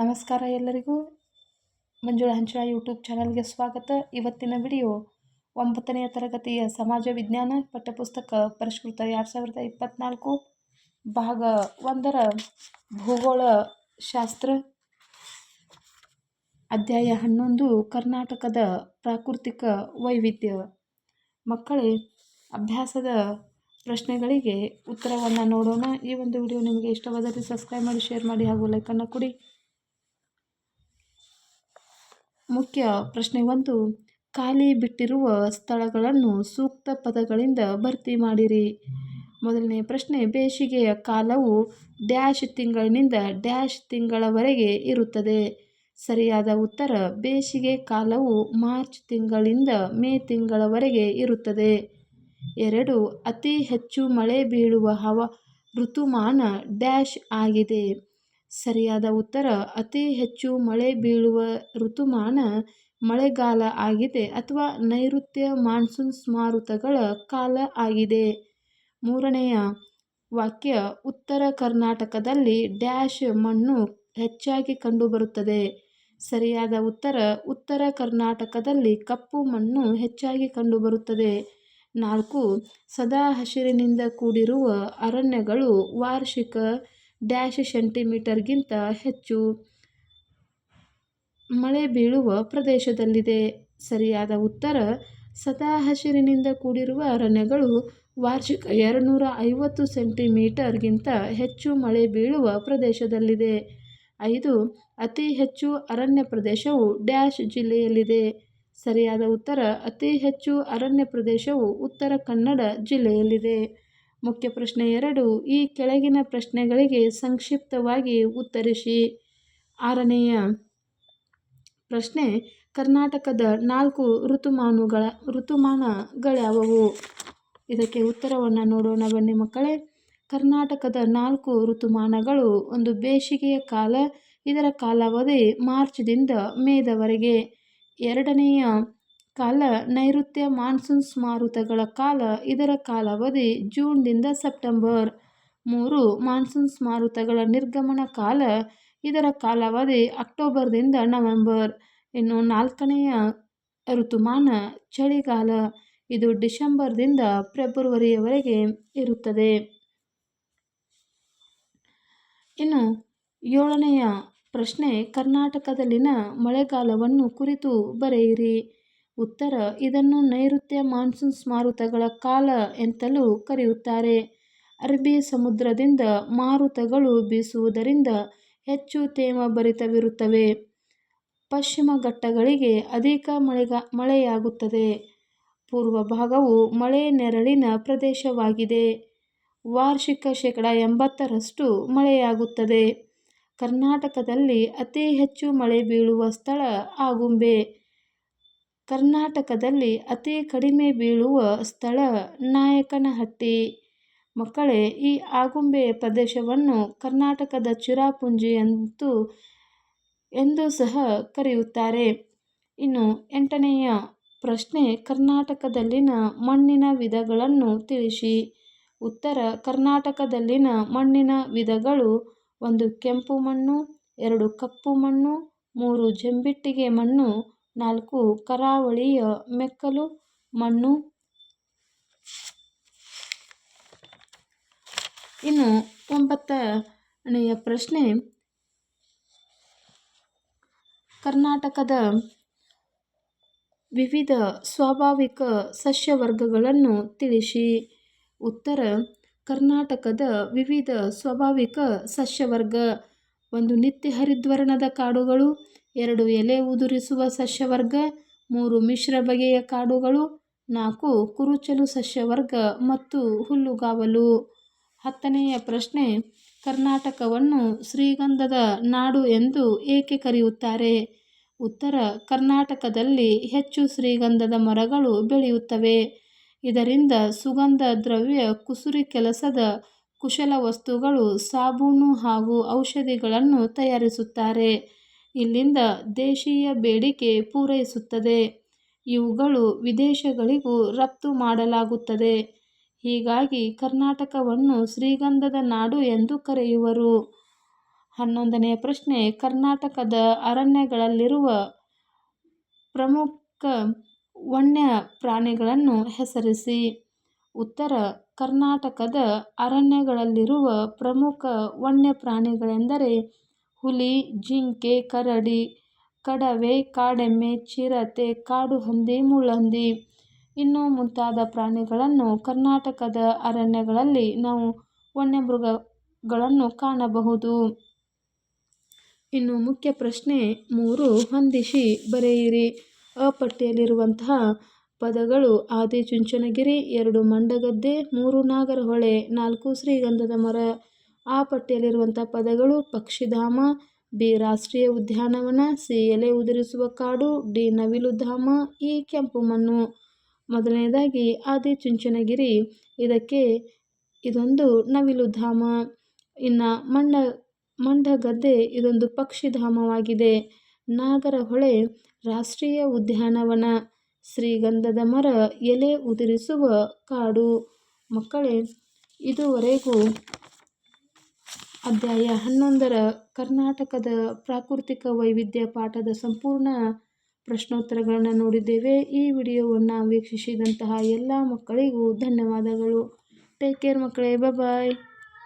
ನಮಸ್ಕಾರ ಎಲ್ಲರಿಗೂ. ಮಂಜುಳ ಹಂಚಳ ಯೂಟ್ಯೂಬ್ ಚಾನಲ್ಗೆ ಸ್ವಾಗತ. ಇವತ್ತಿನ ವಿಡಿಯೋ ಒಂಬತ್ತನೆಯ ತರಗತಿಯ ಸಮಾಜ ವಿಜ್ಞಾನ ಪಠ್ಯಪುಸ್ತಕ ಪರಿಷ್ಕೃತ ಎರಡು ಸಾವಿರದ ಇಪ್ಪತ್ತ್ನಾಲ್ಕು ಭಾಗ ಒಂದರ ಭೂಗೋಳ ಶಾಸ್ತ್ರ ಅಧ್ಯಾಯ ಹನ್ನೊಂದು, ಕರ್ನಾಟಕದ ಪ್ರಾಕೃತಿಕ ವೈವಿಧ್ಯ. ಮಕ್ಕಳೇ, ಅಭ್ಯಾಸದ ಪ್ರಶ್ನೆಗಳಿಗೆ ಉತ್ತರವನ್ನು ನೋಡೋಣ. ಈ ಒಂದು ವಿಡಿಯೋ ನಿಮಗೆ ಇಷ್ಟವಾದರೆ ಸಬ್ಸ್ಕ್ರೈಬ್ ಮಾಡಿ, ಶೇರ್ ಮಾಡಿ ಹಾಗೂ ಲೈಕನ್ನು ಕೊಡಿ. ಮುಖ್ಯ ಪ್ರಶ್ನೆ ಒಂದು, ಖಾಲಿ ಬಿಟ್ಟಿರುವ ಸ್ಥಳಗಳನ್ನು ಸೂಕ್ತ ಪದಗಳಿಂದ ಭರ್ತಿ ಮಾಡಿರಿ. ಮೊದಲನೇ ಪ್ರಶ್ನೆ, ಬೇಸಿಗೆಯ ಕಾಲವು ಡ್ಯಾಶ್ ತಿಂಗಳಿನಿಂದ ಡ್ಯಾಶ್ ತಿಂಗಳವರೆಗೆ ಇರುತ್ತದೆ. ಸರಿಯಾದ ಉತ್ತರ, ಬೇಸಿಗೆ ಕಾಲವು ಮಾರ್ಚ್ ತಿಂಗಳಿಂದ ಮೇ ತಿಂಗಳವರೆಗೆ ಇರುತ್ತದೆ. ಎರಡು, ಅತಿ ಹೆಚ್ಚು ಮಳೆ ಬೀಳುವ ಹವ ಋತುಮಾನ ಡ್ಯಾಶ್ ಆಗಿದೆ. ಸರಿಯಾದ ಉತ್ತರ, ಅತಿ ಹೆಚ್ಚು ಮಳೆ ಬೀಳುವ ಋತುಮಾನ ಮಳೆಗಾಲ ಆಗಿದೆ ಅಥವಾ ನೈಋತ್ಯ ಮಾನ್ಸೂನ್ ಮಾರುತಗಳ ಕಾಲ ಆಗಿದೆ. ಮೂರನೆಯ ವಾಕ್ಯ, ಉತ್ತರ ಕರ್ನಾಟಕದಲ್ಲಿ ಡ್ಯಾಶ್ ಮಣ್ಣು ಹೆಚ್ಚಾಗಿ ಕಂಡುಬರುತ್ತದೆ. ಸರಿಯಾದ ಉತ್ತರ ಉತ್ತರ ಕರ್ನಾಟಕದಲ್ಲಿ ಕಪ್ಪು ಮಣ್ಣು ಹೆಚ್ಚಾಗಿ ಕಂಡುಬರುತ್ತದೆ. ನಾಲ್ಕು, ಸದಾ ಹಸಿರಿನಿಂದ ಕೂಡಿರುವ ಅರಣ್ಯಗಳು ವಾರ್ಷಿಕ ಡ್ಯಾಶ್ ಸೆಂಟಿಮೀಟರ್ಗಿಂತ ಹೆಚ್ಚು ಮಳೆ ಬೀಳುವ ಪ್ರದೇಶದಲ್ಲಿದೆ. ಸರಿಯಾದ ಉತ್ತರ ಸದಾ ಹಸಿರಿನಿಂದ ಕೂಡಿರುವ ಅರಣ್ಯಗಳು ವಾರ್ಷಿಕ ಎರಡುನೂರ ಐವತ್ತು ಸೆಂಟಿಮೀಟರ್ಗಿಂತ ಹೆಚ್ಚು ಮಳೆ ಬೀಳುವ ಪ್ರದೇಶದಲ್ಲಿದೆ. ಐದು, ಅತಿ ಹೆಚ್ಚು ಅರಣ್ಯ ಪ್ರದೇಶವು ಡ್ಯಾಶ್ ಜಿಲ್ಲೆಯಲ್ಲಿದೆ. ಸರಿಯಾದ ಉತ್ತರ, ಅತಿ ಹೆಚ್ಚು ಅರಣ್ಯ ಪ್ರದೇಶವು ಉತ್ತರ ಕನ್ನಡ ಜಿಲ್ಲೆಯಲ್ಲಿದೆ. ಮುಖ್ಯ ಪ್ರಶ್ನೆ ಎರಡು, ಈ ಕೆಳಗಿನ ಪ್ರಶ್ನೆಗಳಿಗೆ ಸಂಕ್ಷಿಪ್ತವಾಗಿ ಉತ್ತರಿಸಿ. ಆರನೆಯ ಪ್ರಶ್ನೆ, ಕರ್ನಾಟಕದ ನಾಲ್ಕು ಋತುಮಾನುಗಳ, ಋತುಮಾನಗಳ್ಯಾವವು? ಇದಕ್ಕೆ ಉತ್ತರವನ್ನು ನೋಡೋಣ ಬನ್ನಿ ಮಕ್ಕಳೇ. ಕರ್ನಾಟಕದ ನಾಲ್ಕು ಋತುಮಾನಗಳು, ಒಂದು ಬೇಸಿಗೆಯ ಕಾಲ, ಇದರ ಕಾಲಾವಧಿ ಮಾರ್ಚ್ದಿಂದ ಮೇದವರೆಗೆ. ಎರಡನೆಯ ಕಾಲ ನೈಋತ್ಯ ಮಾನ್ಸೂನ್ ಮಾರುತಗಳ ಕಾಲ, ಇದರ ಕಾಲಾವಧಿ ಜೂನ್ದಿಂದ ಸೆಪ್ಟೆಂಬರ್ ಮೂರು ಮಾನ್ಸೂನ್ ಮಾರುತಗಳ ನಿರ್ಗಮನ ಕಾಲ, ಇದರ ಕಾಲಾವಧಿ ಅಕ್ಟೋಬರ್ದಿಂದ ನವೆಂಬರ್, ಇನ್ನು ನಾಲ್ಕನೆಯ ಋತುಮಾನ ಚಳಿಗಾಲ, ಇದು ಡಿಸೆಂಬರ್ದಿಂದ ಫೆಬ್ರವರಿಯವರೆಗೆ ಇರುತ್ತದೆ. ಇನ್ನು ಏಳನೆಯ ಪ್ರಶ್ನೆ, ಕರ್ನಾಟಕದಲ್ಲಿನ ಮಳೆಗಾಲವನ್ನು ಕುರಿತು ಬರೆಯಿರಿ. ಉತ್ತರ, ಇದನ್ನು ನೈಋತ್ಯ ಮಾನ್ಸೂನ್ ಮಾರುತಗಳ ಕಾಲ ಎಂತಲೂ ಕರೆಯುತ್ತಾರೆ. ಅರಬ್ಬಿ ಸಮುದ್ರದಿಂದ ಮಾರುತಗಳು ಬೀಸುವುದರಿಂದ ಹೆಚ್ಚು ತೇಮಭರಿತವಿರುತ್ತವೆ ಪಶ್ಚಿಮ ಘಟ್ಟಗಳಿಗೆ ಅಧಿಕ ಮಳೆಗ, ಮಳೆಯಾಗುತ್ತದೆ. ಪೂರ್ವ ಭಾಗವು ಮಳೆ ನೆರಳಿನ ಪ್ರದೇಶವಾಗಿದೆ. ವಾರ್ಷಿಕ ಶೇಕಡ ಎಂಬತ್ತರಷ್ಟು ಮಳೆಯಾಗುತ್ತದೆ. ಕರ್ನಾಟಕದಲ್ಲಿ ಅತಿ ಹೆಚ್ಚು ಮಳೆ ಬೀಳುವ ಸ್ಥಳ ಆಗುಂಬೆ. ಕರ್ನಾಟಕದಲ್ಲಿ ಅತಿ ಕಡಿಮೆ ಬೀಳುವ ಸ್ಥಳ ನಾಯಕನಹಟ್ಟಿ. ಮಕ್ಕಳೇ, ಈ ಆಗುಂಬೆ ಪ್ರದೇಶವನ್ನು ಕರ್ನಾಟಕದ ಚಿರಾಪುಂಜಿ ಎಂದು ಎಂದು ಸಹ ಕರೆಯುತ್ತಾರೆ. ಇನ್ನು ಎಂಟನೆಯ ಪ್ರಶ್ನೆ, ಕರ್ನಾಟಕದಲ್ಲಿನ ಮಣ್ಣಿನ ವಿಧಗಳನ್ನು ತಿಳಿಸಿ. ಉತ್ತರ, ಕರ್ನಾಟಕದಲ್ಲಿನ ಮಣ್ಣಿನ ವಿಧಗಳು ಒಂದು ಕೆಂಪು ಮಣ್ಣು, ಎರಡು ಕಪ್ಪು ಮಣ್ಣು, ಮೂರು ಜಂಬಿಟ್ಟಿಗೆ ಮಣ್ಣು ನಾಲ್ಕು, ಕರಾವಳಿಯ ಮೆಕ್ಕಲು ಮಣ್ಣು. ಇನ್ನು ಒಂಬತ್ತನೆಯ ಪ್ರಶ್ನೆ. ಕರ್ನಾಟಕದ ವಿವಿಧ ಸ್ವಾಭಾವಿಕ ಸಸ್ಯವರ್ಗಗಳನ್ನು ತಿಳಿಸಿ. ಉತ್ತರ, ಕರ್ನಾಟಕದ ವಿವಿಧ ಸ್ವಾಭಾವಿಕ ಸಸ್ಯವರ್ಗ. ಒಂದು ನಿತ್ಯ ಹರಿದ್ವರ್ಣದ ಕಾಡುಗಳು ಎರಡು ಎಲೆ ಉದುರಿಸುವ ಸಸ್ಯವರ್ಗ, ಮೂರು ಮಿಶ್ರ ಬಗೆಯ ಕಾಡುಗಳು, ನಾಲ್ಕು ಕುರುಚಲು ಸಸ್ಯವರ್ಗ ಮತ್ತು ಹುಲ್ಲುಗಾವಲು. ಹತ್ತನೆಯ ಪ್ರಶ್ನೆ, ಕರ್ನಾಟಕವನ್ನು ಶ್ರೀಗಂಧದ ನಾಡು ಎಂದು ಏಕೆ ಕರೆಯುತ್ತಾರೆ? ಉತ್ತರ, ಕರ್ನಾಟಕದಲ್ಲಿ ಹೆಚ್ಚು ಶ್ರೀಗಂಧದ ಮರಗಳು ಬೆಳೆಯುತ್ತವೆ. ಇದರಿಂದ ಸುಗಂಧ ದ್ರವ್ಯ, ಕುಸುರಿ ಕೆಲಸದ ಕುಶಲ ವಸ್ತುಗಳು, ಸಾಬೂನು ಹಾಗೂ ಔಷಧಿಗಳನ್ನು ತಯಾರಿಸುತ್ತಾರೆ. ಇಲ್ಲಿಂದ ದೇಶೀಯ ಬೇಡಿಕೆ ಪೂರೈಸುತ್ತದೆ. ಇವುಗಳು ವಿದೇಶಗಳಿಗೂ ರಫ್ತು ಮಾಡಲಾಗುತ್ತದೆ. ಹೀಗಾಗಿ ಕರ್ನಾಟಕವನ್ನು ಶ್ರೀಗಂಧದ ನಾಡು ಎಂದು ಕರೆಯುವರು. ಹನ್ನೊಂದನೆಯ ಪ್ರಶ್ನೆ, ಕರ್ನಾಟಕದ ಅರಣ್ಯಗಳಲ್ಲಿರುವ ಪ್ರಮುಖ ವನ್ಯಪ್ರಾಣಿಗಳನ್ನು ಹೆಸರಿಸಿ. ಉತ್ತರ, ಕರ್ನಾಟಕದ ಅರಣ್ಯಗಳಲ್ಲಿರುವ ಪ್ರಮುಖ ವನ್ಯಪ್ರಾಣಿಗಳೆಂದರೆ ಹುಲಿ, ಜಿಂಕೆ, ಕರಡಿ, ಕಡವೆ, ಕಾಡೆಮ್ಮೆ, ಚಿರತೆ ಕಾಡುಹಂದಿ ಮುಳ್ಳಹಂದಿ ಇನ್ನೂ ಮುಂತಾದ ಪ್ರಾಣಿಗಳನ್ನು ಕರ್ನಾಟಕದ ಅರಣ್ಯಗಳಲ್ಲಿ ನಾವು ವನ್ಯಮೃಗಗಳನ್ನು ಕಾಣಬಹುದು. ಇನ್ನು ಮುಖ್ಯ ಪ್ರಶ್ನೆ ಮೂರು, ಹೊಂದಿಸಿ ಬರೆಯಿರಿ. ಅ ಪಟ್ಟಿಯಲ್ಲಿರುವಂತಹ ಪದಗಳು ಆದಿಚುಂಚನಗಿರಿ, ಎರಡು ಮಂಡಗದ್ದೆ, ಮೂರು ನಾಗರಹೊಳೆ, ನಾಲ್ಕು ಶ್ರೀಗಂಧದ ಮರ ಆ ಪಟ್ಟಿಯಲ್ಲಿರುವಂಥ ಪದಗಳು ಪಕ್ಷಿಧಾಮ, ಬಿ ರಾಷ್ಟ್ರೀಯ ಉದ್ಯಾನವನ, ಸಿ ಎಲೆ ಉದುರಿಸುವ ಕಾಡು, ಡಿ ನವಿಲುಧಾಮ, ಇ ಕೆಂಪು ಮಣ್ಣು. ಮೊದಲನೇದಾಗಿ ಆದಿಚುಂಚನಗಿರಿ ಇದಕ್ಕೆ ಇದೊಂದು ನವಿಲುಧಾಮ. ಇನ್ನು ಮಂಡ, ಮಂಡಗದ್ದೆ ಇದೊಂದು ಪಕ್ಷಿಧಾಮವಾಗಿದೆ. ನಾಗರಹೊಳೆ ರಾಷ್ಟ್ರೀಯ ಉದ್ಯಾನವನ, ಶ್ರೀಗಂಧದ ಮರ ಎಲೆ ಉದುರಿಸುವ ಕಾಡು. ಮಕ್ಕಳೇ, ಇದುವರೆಗೂ ಅಧ್ಯಾಯ ಹನ್ನೊಂದರ ಕರ್ನಾಟಕದ ಪ್ರಾಕೃತಿಕ ವೈವಿಧ್ಯ ಪಾಠದ ಸಂಪೂರ್ಣ ಪ್ರಶ್ನೋತ್ತರಗಳನ್ನು ನೋಡಿದ್ದೇವೆ. ಈ ವಿಡಿಯೋವನ್ನು ವೀಕ್ಷಿಸಿದಂತಹ ಎಲ್ಲ ಮಕ್ಕಳಿಗೂ ಧನ್ಯವಾದಗಳು. ಟೇಕ್ ಕೇರ್ ಮಕ್ಕಳೇ ಬಾಯ್